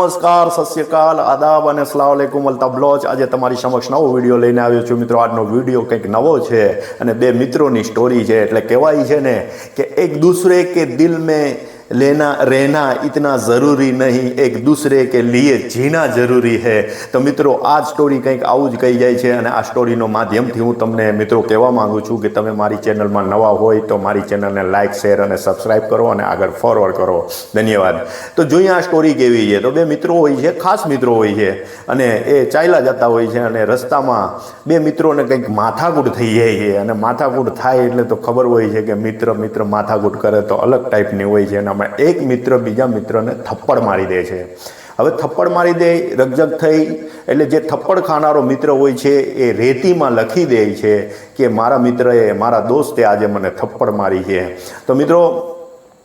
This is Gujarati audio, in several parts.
નમસ્કાર સસ્યકાલ આદાબ અને અસલામ આલેકુમ અલ્તાફ બ્લોચ આજે તમારી સમક્ષ નવો વીડિયો લઈને આવ્યો છું. મિત્રો, આજનો વીડિયો કંઈક નવો છે અને બે મિત્રોની સ્ટોરી છે. એટલે કહેવાય છે ને કે એક દૂસરે કે દિલ મેં લેના, રહેના ઇતના જરૂરી નહીં, એક દૂસરે કે લીએ જીના જરૂરી હે. તો મિત્રો, આ સ્ટોરી કંઈક આવું જ કહી જાય છે અને આ સ્ટોરીનો માધ્યમથી હું તમને મિત્રો કહેવા માંગુ છું કે તમે મારી ચેનલમાં નવા હોય તો મારી ચેનલને લાઇક શેર અને સબસ્ક્રાઈબ કરો અને આગળ ફોરવર્ડ કરો. ધન્યવાદ. તો જોઈએ આ સ્ટોરી કેવી છે. તો બે મિત્રો હોય છે, ખાસ મિત્રો હોય છે અને એ ચાલ્યા જતા હોય છે અને રસ્તામાં બે મિત્રોને કંઈક માથાકૂટ થઈ જાય છે. અને માથાકૂટ થાય એટલે તો ખબર હોય છે કે મિત્ર મિત્ર માથાકૂટ કરે તો અલગ ટાઈપની હોય છે અને આમાં એક મિત્ર બીજા મિત્રને થપ્પડ મારી દે છે. હવે થપ્પડ મારી દે રગજગ થઈ, એટલે જે થપ્પડ ખાનારો મિત્ર હોય છે, એ રેતીમાં લખી દે છે કે મારા મિત્રએ, મારા દોસ્તે આજે મને થપ્પડ મારી છે. તો મિત્રો,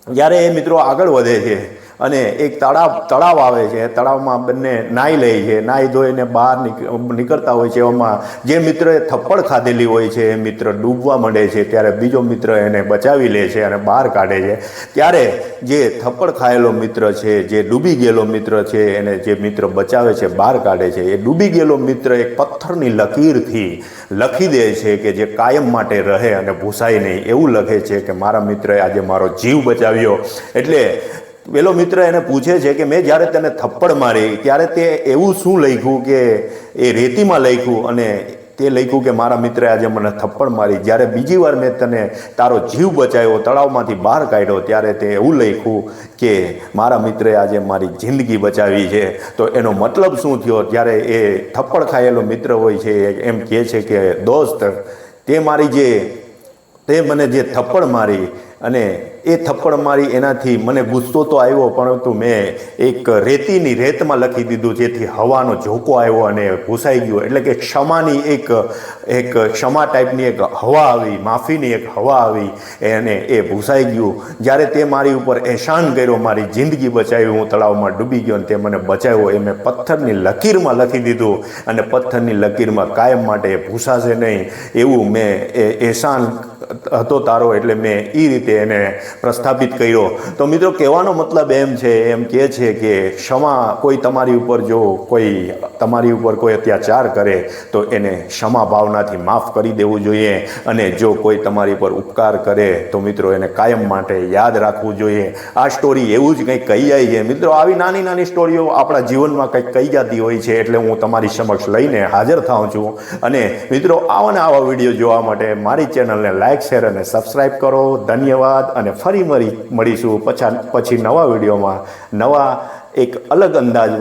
જ્યારે એ મિત્રો આગળ વધે છે અને એક તળાવ તળાવ આવે છે. તળાવમાં બંને નાહી લે છે. નાહી ધોઈને બહાર નીક- નીકળતા હોય છે. એવામાં જે મિત્રએ થપ્પડ ખાધેલી હોય છે, એ મિત્ર ડૂબવા માંડે છે. ત્યારે બીજો મિત્ર એને બચાવી લે છે અને બહાર કાઢે છે. ત્યારે જે થપ્પડ ખાયેલો મિત્ર છે, જે ડૂબી ગયેલો મિત્ર છે, એને જે મિત્ર બચાવે છે, બહાર કાઢે છે, એ ડૂબી ગયેલો મિત્ર એક પથ્થરની લકીરથી લખી દે છે કે જે કાયમ માટે રહે અને ભૂસાય નહીં. એવું લખે છે કે, મારા મિત્રએ આજે મારો જીવ બચાવ્યો. એટલે પેલો મિત્ર એને પૂછે છે કે મેં જ્યારે તને થપ્પડ મારી, ત્યારે તે એવું શું લખ્યું કે એ રેતીમાં લખ્યું અને તે લખ્યું કે મારા મિત્રે આજે મને થપ્પડ મારી. જ્યારે બીજી વાર મેં તને તારો જીવ બચાવ્યો, તળાવમાંથી બહાર કાઢ્યો, ત્યારે તે એવું લખ્યું કે મારા મિત્રે આજે મારી જિંદગી બચાવી છે. તો એનો મતલબ શું થયો? ત્યારે એ થપ્પડ ખાયેલો મિત્ર હોય છે, એમ કહે છે કે, દોસ્ત, તે મારી જે, તે મને જે થપ્પડ મારી અને એ થપ્પડ મારી એનાથી મને ગુસ્સો તો આવ્યો, પરંતુ મેં એક રેતીની રેતમાં લખી દીધું જેથી હવાનો ઝોકો આવ્યો અને ઘૂસાઈ ગયો. એટલે કે ક્ષમાની એક એક ક્ષમા ટાઈપની એક હવા આવી, માફીની એક હવા આવી અને એ ભૂસાઈ ગયું. જ્યારે તે મારી ઉપર એહસાન કર્યો, મારી જિંદગી બચાવી, હું તળાવમાં ડૂબી ગયો અને તે મને બચાવ્યો, એ મેં પથ્થરની લકીરમાં લખી દીધું અને પથ્થરની લકીરમાં કાયમ માટે ભૂસાશે નહીં. એવું મેં એ, એહસાન હતો તારો, એટલે મેં એ રીતે એને પ્રસ્થાપિત કર્યો. તો મિત્રો, કહેવાનો મતલબ એમ છે, એમ કહે છે કે ક્ષમા કોઈ તમારી ઉપર જો કોઈ તમારી ઉપર કોઈ અત્યાચાર કરે, તો એને ક્ષમા ભાવનાથી માફ કરી દેવું જોઈએ. અને જો કોઈ તમારી પર ઉપકાર કરે, તો મિત્રો, એને કાયમ માટે યાદ રાખવું જોઈએ. આ સ્ટોરી એવું જ કંઈક કહી જાય છે. મિત્રો, આવી નાની નાની સ્ટોરીઓ આપણા જીવનમાં કંઈક કહી જતી હોય છે, એટલે હું તમારી સમક્ષ લઈને હાજર થાઉં છું. અને મિત્રો, આવા ને આવા વીડિયો જોવા માટે મારી ચેનલને લાઇક શેર અને સબસ્ક્રાઈબ કરો. ધન્યવાદ અને ફરી મળી મળીશું પછા પછી નવા વિડીયોમાં. નવા એક અલગ અંદાજ